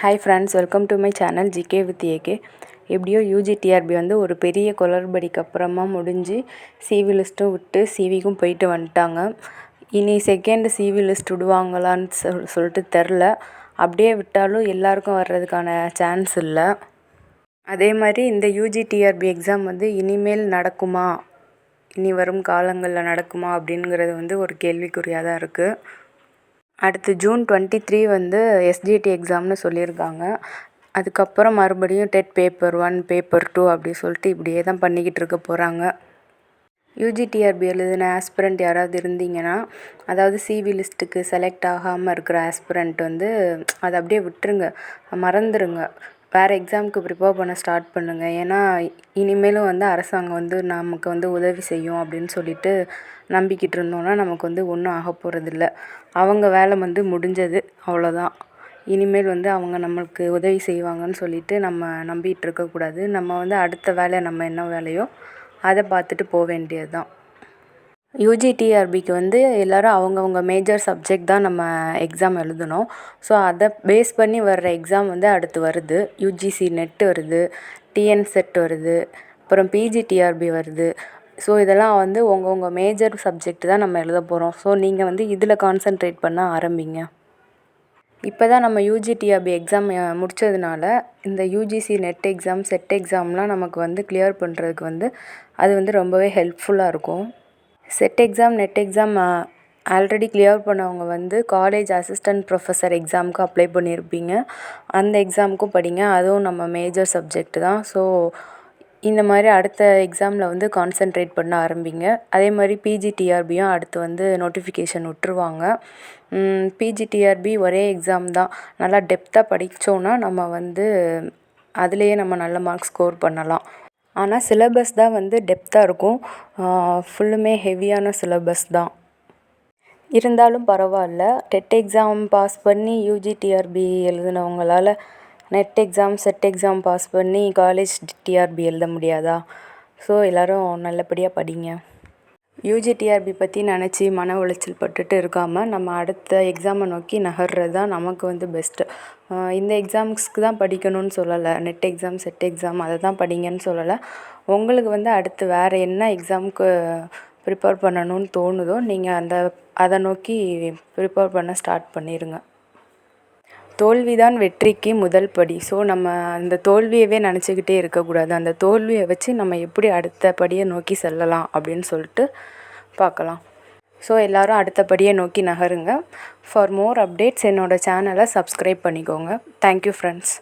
Hi friends welcome to my channel GK with AK எப்படியோ UG TRB வந்து ஒரு பெரிய குளறுபடிக்கு அப்புறமா முடிஞ்சு சிவி லிஸ்ட்டும் விட்டு சிவிக்கும் போயிட்டு வந்துட்டாங்க. இனி செகண்ட் சிவி லிஸ்ட் விடுவாங்களான்னு சொல் சொல்லிட்டு தெரில. அப்படியே விட்டாலும் எல்லாருக்கும் வர்றதுக்கான சான்ஸ் இல்லை. அதே மாதிரி இந்த யூஜி டிஆர்பி எக்ஸாம் வந்து இனிமேல் நடக்குமா? இனி வரும் காலங்களில் நடக்குமா அப்படிங்கிறது வந்து ஒரு கேள்விக்குறியாக தான் இருக்குது அடுத்து ஜூன் டுவெண்ட்டி த்ரீ வந்து எஸ்ஜிடி எக்ஸாம்னு சொல்லியிருக்காங்க. அதுக்கப்புறம் மறுபடியும் TET paper one paper two அப்படி சொல்லிட்டு இப்படியே தான் பண்ணிக்கிட்டு இருக்க போகிறாங்க யூஜிடிஆர்பி எழுதின ஆஸ்பிரண்ட் யாராவது இருந்தீங்கன்னா அதாவது சிவி லிஸ்ட்டுக்கு செலக்ட் ஆகாமல் இருக்கிற ஆஸ்பிரண்ட் வந்து அதை அப்படியே விட்டுருங்க. மறந்துடுங்க வேறு எக்ஸாமுக்கு ப்ரிப்பேர் பண்ண ஸ்டார்ட் பண்ணுங்கள் ஏன்னா இனிமேலும் வந்து அரசாங்கம் வந்து நமக்கு வந்து உதவி செய்யும் அப்படின்னு சொல்லிட்டு நம்பிக்கிட்டு இருந்தோம்னா நமக்கு வந்து ஒன்றும் ஆக போகிறதில்ல அவங்க வேலை வந்து முடிஞ்சது அவ்வளோதான் இனிமேல் வந்து அவங்க நம்மளுக்கு உதவி செய்வாங்கன்னு சொல்லிட்டு நம்ம நம்பிகிட்டு இருக்கக்கூடாது. நம்ம வந்து அடுத்த வேலை நம்ம என்ன வேலையோ அதை பார்த்துட்டு போக வேண்டியது தான் யூஜி டிஆர்பிக்கு வந்து எல்லோரும் அவங்கவுங்க மேஜர் சப்ஜெக்ட் தான் நம்ம எக்ஸாம் எழுதணும். ஸோ அதை பேஸ் பண்ணி வர்ற எக்ஸாம் வந்து அடுத்து வருது. யூஜிசி நெட் வருது டிஎன் செட் வருது அப்புறம் பிஜி டிஆர்பி வருது. ஸோ இதெல்லாம் வந்து உங்கள் உங்கள் மேஜர் சப்ஜெக்ட் தான் நம்ம எழுத போகிறோம் ஸோ நீங்கள் வந்து இதில் கான்சென்ட்ரேட் பண்ண ஆரம்பிங்க. இப்போ தான் நம்ம யூஜி டிஆர்பி எக்ஸாம் முடித்ததுனால இந்த யூஜிசி நெட் எக்ஸாம் செட் எக்ஸாம்லாம் நமக்கு வந்து கிளியர் பண்ணுறதுக்கு வந்து அது வந்து ரொம்பவே ஹெல்ப்ஃபுல்லாக இருக்கும். SET exam NET exam already clear பண்ணவங்க வந்து காலேஜ் அசிஸ்டன்ட் ப்ரொஃபஸர் எக்ஸாமுக்கு அப்ளை பண்ணியிருப்பீங்க அந்த எக்ஸாமுக்கும் படிங்க. அதுவும் நம்ம மேஜர் சப்ஜெக்ட் தான். ஸோ இந்த மாதிரி அடுத்த எக்ஸாமில் வந்து கான்சென்ட்ரேட் பண்ண ஆரம்பிங்க. அதே மாதிரி பிஜிடிஆர்பியும் அடுத்து வந்து நோட்டிஃபிகேஷன் விட்டுருவாங்க. பிஜிடிஆர்பி ஒரே எக்ஸாம் தான். நல்லா டெப்த்தாக படித்தோன்னா நம்ம வந்து அதுலேயே நம்ம நல்ல மார்க் ஸ்கோர் பண்ணலாம். ஆனால் சிலபஸ் தான் வந்து டெப்த்தாக இருக்கும். ஃபுல்லுமே ஹெவியான சிலபஸ் தான். இருந்தாலும் பரவாயில்ல. டெட் எக்ஸாம் பாஸ் பண்ணி UG TRB எழுதினவங்களால NET exam SET exam pass பண்ணி காலேஜ் டிஆர்பி எழுத முடியாதா? ஸோ எல்லோரும் நல்லபடியாக படிங்க. யூஜிடிஆர்பி பற்றி நினச்சி மன உளைச்சல் பட்டுட்டு இருக்காமல் நம்ம அடுத்த எக்ஸாமை நோக்கி நகர்றது தான் நமக்கு வந்து பெஸ்ட்டு இந்த எக்ஸாம்ஸ்க்கு தான் படிக்கணும்னு சொல்லலை. நெட் எக்ஸாம் செட் எக்ஸாம் அதை தான் படிங்கன்னு சொல்லலை. உங்களுக்கு வந்து அடுத்து வேறு என்ன எக்ஸாமுக்கு ப்ரிப்பேர் பண்ணணும்னு தோணுதோ நீங்கள் அந்த அதை நோக்கி ப்ரிப்பேர் பண்ண ஸ்டார்ட் பண்ணிடுங்க தோல்விதான் வெற்றிக்கு முதல் படி. ஸோ நம்ம அந்த தோல்வியவே நினச்சிக்கிட்டே இருக்கக்கூடாது. அந்த தோல்வியை வச்சு நம்ம எப்படி அடுத்த படியை நோக்கி செல்லலாம் அப்படின்னு சொல்லிட்டு பார்க்கலாம். ஸோ எல்லோரும் அடுத்த படியை நோக்கி நகருங்க. ஃபார் மோர் அப்டேட்ஸ் என்னோடய சேனலை சப்ஸ்கிரைப் பண்ணிக்கோங்க. Thank you friends